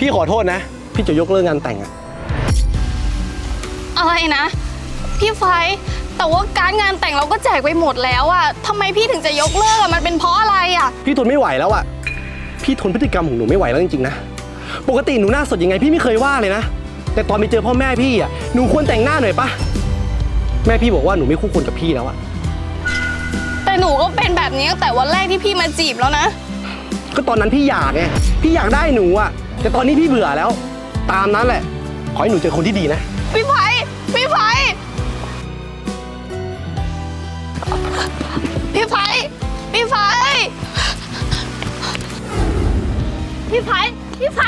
พี่ขอโทษนะ พี่จะยกเลิกงานแต่งอะอะไรนะ พี่ไฟท์แต่ว่าการดงานแต่งเราก็แจกไปหมดแล้วอะทำไมพี่ถึงจะยกเลิกอะมันเป็นเพราะอะไรอะพี่ทนไม่ไหวแล้วอะพี่ทนพฤติกรรมของหนูไม่ไหวแล้วจริงๆนะ ปกติหนูหน้าสดยังไงพี่ไม่เคยว่าเลยนะ แต่ตอนไปเจอพ่อแม่พี่อะหนูควรแต่งหน้าหน่อยปะแม่พี่บอกว่าหนูไม่คู่ควรกับพี่แล้วอะแต่หนูก็เป็นแบบนี้ตั้งแต่วันแรกที่พี่มาจีบแล้วนะ ก็ตอนนั้นพี่อยากไง พี่อยากได้หนูอะ แต่ตอนนี้พี่เบื่อแล้ว ตามนั้นแหละ ขอให้หนูเจอคนที่ดีนะ พี่ไผ่พี่ไผ่พี่ไผ่พี่ไผ่พี่ไผ่พี่ไฟ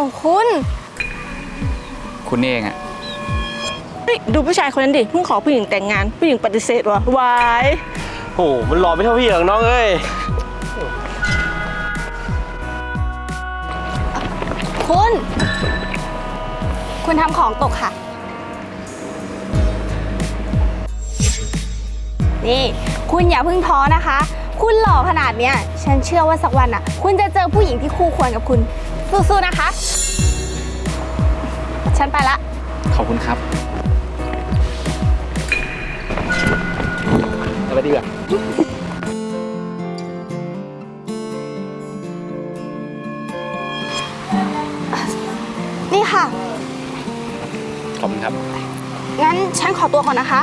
อ้าวคุณ คุณเองอะเฮ้ยดูผู้ชายคนนั้นดิเพิ่งขอผู้หญิงแต่งงาน ผู้หญิงปฏิเสธว่ะวายโอ้มันหล่อไม่เท่าพี่หรอกน้องเอ้ย คุณ คุณทำของตกค่ะ นี่ คุณอย่าเพิ่งท้อนะคะ คุณหล่อขนาดเนี้ย ฉันเชื่อว่าสักวันอะ คุณจะเจอผู้หญิงที่คู่ควรกับคุณ สู้ๆนะคะ ฉันไปละ ขอบคุณครับอะไรดีกว่า นี่ค่ะ ขอบคุณครับ งั้นฉันขอตัวก่อนนะคะ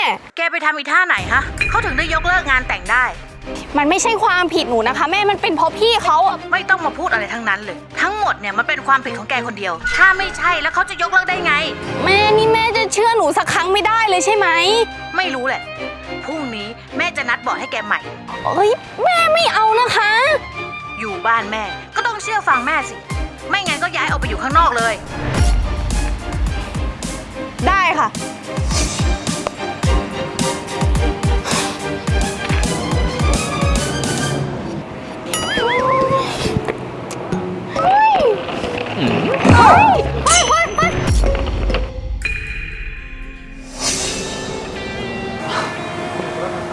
แม่แกไปทำอีท่าไหนฮะเขาถึงได้ยกเลิกงานแต่งได้ มันไม่ใช่ความผิดหนูนะคะ แม่มันเป็นเพราะพี่เขาอะไม่ต้องมาพูดอะไรทั้งนั้นเลย ทั้งหมดเนี่ยมันเป็นความผิดของแกคนเดียว ถ้าไม่ใช่แล้วเขาจะยกเลิกได้ไง แม่นี่แม่จะเชื่อหนูสักครั้งไม่ได้เลยใช่ไหมไม่รู้แหละพรุ่งนี้แม่จะนัดบอกให้แกใหม่ เอ้ยแม่ไม่เอานะคะ อยู่บ้านแม่ก็ต้องเชื่อฟังแม่สิ ไม่งั้นก็ย้ายออกไปอยู่ข้างนอกเลย ได้ค่ะ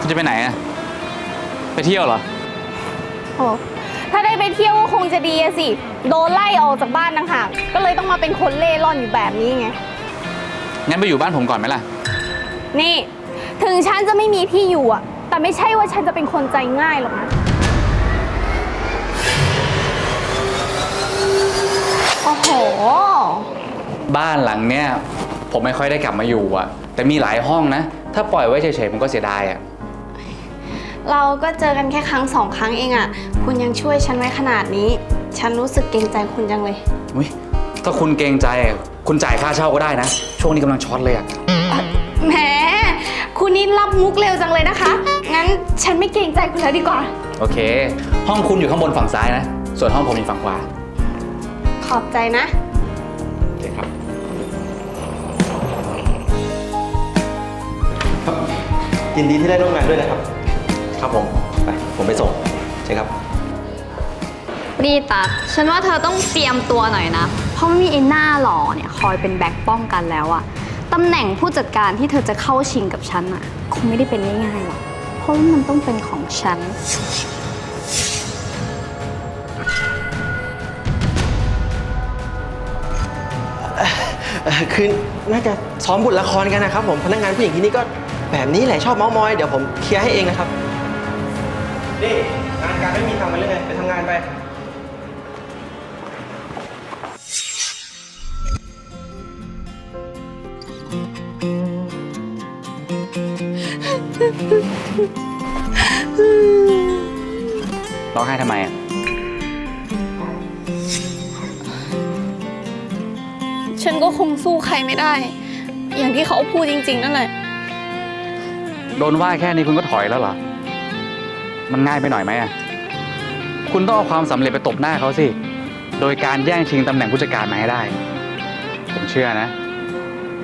คุณจะไปไหนอะไปเที่ยวเหรอ โอ้ถ้าได้ไปเที่ยวก็คงจะดีอะสิ โดนไล่ออกจากบ้านต่างหากก็เลยต้องมาเป็นคนเล่ร่อนอยู่แบบนี้ไง งั้นไปอยู่บ้านผมก่อนไหมล่ะ นี่ ถึงฉันจะไม่มีที่อยู่อะแต่ไม่ใช่ว่าฉันจะเป็นคนใจง่ายหรอกนะโอ้โห บ้านหลังเนี้ยผมไม่ค่อยได้กลับมาอยู่อะแต่มีหลายห้องนะ ถ้าปล่อยไว้เฉยๆผมก็เสียดายอะ เราก็เจอกันแค่ครั้งสองครั้งเองอะคุณยังช่วยฉันไว้ขนาดนี้ ฉันรู้สึกเกรงใจคุณจังเลย อุ๊ยถ้าคุณเกรงใจอะคุณจ่ายค่าเช่าก็ได้นะ ช่วงนี้กำลังช็อตเลยอะแหม คุณนี่รับมุกเร็วจังเลยนะคะ งั้นฉันไม่เกรงใจคุณแล้วดีกว่า โอเค ห้องคุณอยู่ข้างบนฝั่งซ้ายนะ ส่วนห้องผมอยู่ฝั่งขวาขอบใจนะ โอเคครับ ยินดีที่ได้ร่วมงานด้วยนะครับ ครับผม ไป ผมไปส่งใช่ครับ นี่ตัดฉันว่าเธอต้องเตรียมตัวหน่อยนะ เพราะไม่มีไอ้หน้าหล่อเนี่ยคอยเป็นแบ็คป้องกันแล้วอะตำแหน่งผู้จัดการที่เธอจะเข้าชิงกับฉันอะคงไม่ได้เป็นง่ายๆหรอก เพราะว่ามันต้องเป็นของฉันเอ่อคือน่าจะซ้อมบทละครกันนะครับผม พนักงานผู้หญิงที่นี่ก็แบบนี้แหละชอบเมาส์มอย เดี๋ยวผมเคลียร์ให้เองนะครับ นี่งานการไม่มีทำกันเลยไงไปทำงานไป ร้องไห้ทำไมอะฉันก็คงสู้ใครไม่ได้ อย่างที่เขาพูดจริง ๆ นั่นแหละ โดนว่าแค่นี้คุณก็ถอยแล้วเหรอ มันง่ายไปหน่อยไหมอะคุณต้องเอาความสำเร็จไปตบหน้าเขาสิ โดยการแย่งชิงตำแหน่งผู้จัดการมาให้ได้ ผมเชื่อนะ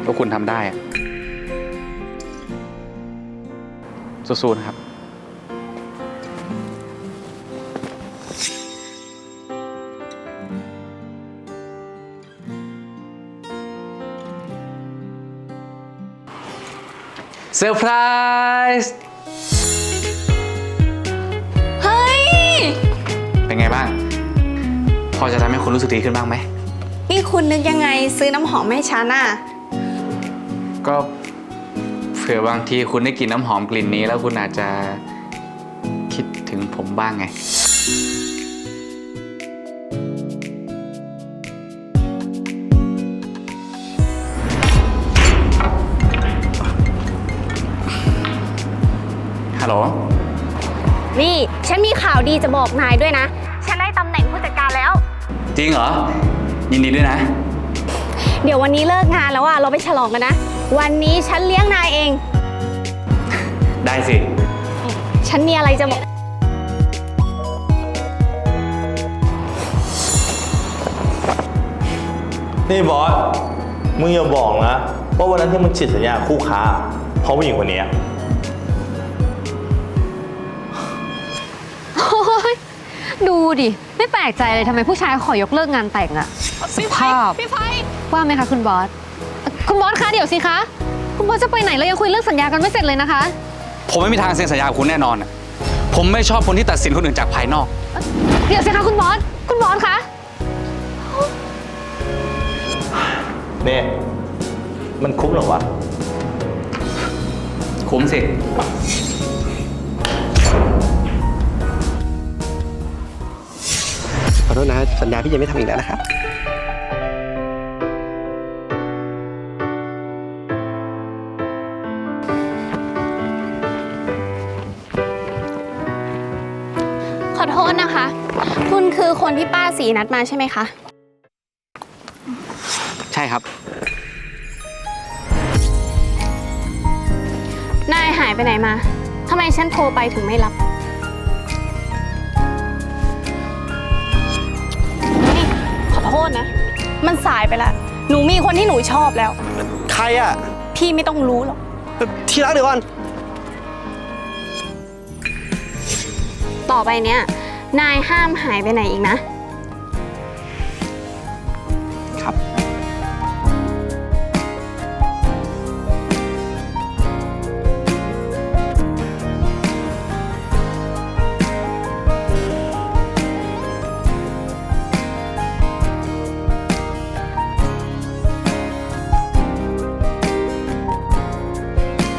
ว่าคุณทำได้สู้ๆนะครับ เซอร์ไพรส์ ไงบ้าง พอจะทำให้คุณรู้สึกดีขึ้นบ้างไหม นี่คุณนึกยังไงซื้อน้ำหอมให้ฉันอะ ก็เผื่อบางทีคุณได้กลิ่นน้ำหอมกลิ่นนี้ แล้วคุณอาจจะคิดถึงผมบ้างไง ฮัลโหล นี่ ฉันมีข่าวดีจะบอกนายด้วยนะ ผู้จัดการแล้ว จริงเหรอ ยินดีด้วยนะ เดี๋ยววันนี้เลิกงานแล้วอะ เราไปฉลองกันนะ วันนี้ฉันเลี้ยงนายเอง ได้สิ ฉันมีอะไรจะบอก นี่บอส มึงอย่าบอกนะว่าวันนั้นที่มึงฉีดสัญญาคู่ค้า เพราะผู้หญิงคนนี้อะโอ้ยดูดิ ไม่แปลกใจเลยทำไมผู้ชายขอยกเลิกงานแต่งอะสภาพพี่ไฟว่าไหมคะคุณบอสเอ่อคุณบอสคะเดี๋ยวสิคะ คุณบอสจะไปไหนเรายังคุยเรื่องสัญญากันไม่เสร็จเลยนะคะ ผมไม่มีทางเซ็นสัญญากับคุณแน่นอนอะผมไม่ชอบคนที่ตัดสินคนอื่นจากภายนอก เดี๋ยวสิคะคุณบอส คุณบอสคะนี่มันคุ้มเหรอวะ คุ้มสิ โทษนะสัญญาพี่จะไม่ทำอีกแล้วนะครับขอโทษนะคะ คุณคือคนที่ป้าสีนัดมาใช่ไหมคะ ใช่ครับ นายหายไปไหนมาทำไมฉันโทรไปถึงไม่รับ มันสายไปแล้ว หนูมีคนที่หนูชอบแล้ว ใครอะพี่ไม่ต้องรู้หรอก ที่รักเดี๋ยวก่อน ต่อไปเนี้ยนายห้ามหายไปไหนอีกนะ